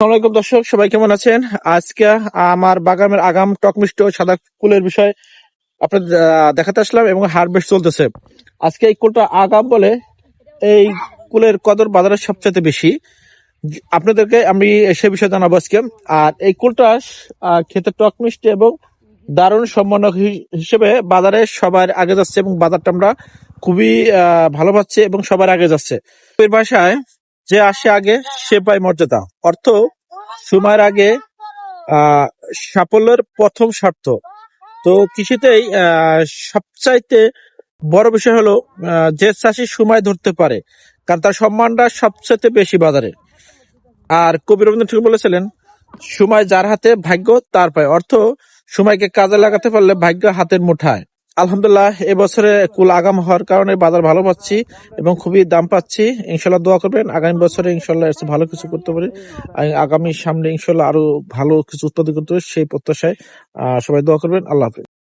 আসসালামাইকুম দর্শক, সবাই কেমন আছেন? আজকে আমার বাগানের আগাম টক মিষ্টি ও সাদা কুলের বিষয় আপনাদের দেখাতে আসলাম এবং হারভেস্ট চলতেছে। আজকে এই কুলটা আগাম বলে এই কুলের কদর বাজারে সবচেয়ে বেশি। আপনাদেরকে আমি সে বিষয়ে জানাব আজকে। আর এই কুলটা খেতে টক মিষ্টি এবং দারুণ সম্মানক হিসেবে বাজারে সবার আগে যাচ্ছে এবং বাজারটা আমরা খুবই ভালো পাচ্ছি এবং সবার আগে যাচ্ছে। এর ভাষায় যে আসে আগে, সে পায় মর্যাদা। অর্থ, সময়ের আগে সাফল্যের প্রথম স্বার্থ। তো কৃষিতেই সবচাইতে বড় বিষয় হলো যে চাষি সময় ধরতে পারে, কারণ তার সম্মানটা সবচাইতে বেশি বাজারে। আর কবি রবীন্দ্রনাথ ঠাকুর বলেছিলেন, সময় যার হাতে ভাগ্য, তার পায়। অর্থ, সময়কে কাজে লাগাতে পারলে ভাগ্য হাতের মুঠায়। আলহামদুলিল্লাহ এবছরে কুল আগাম হওয়ার কারণে বাজার ভালো পাচ্ছি এবং খুবই দাম পাচ্ছি। ইনশাল্লাহ দোয়া করবেন, আগামী বছরে ইনশাল্লাহ এসে ভালো কিছু করতে পারি। আগামী সামনে ইনশাল্লাহ আরও ভালো কিছু উৎপাদন করতে পারি সেই প্রত্যাশায় সবাই দোয়া করবেন, আল্লাহ হাফেজ।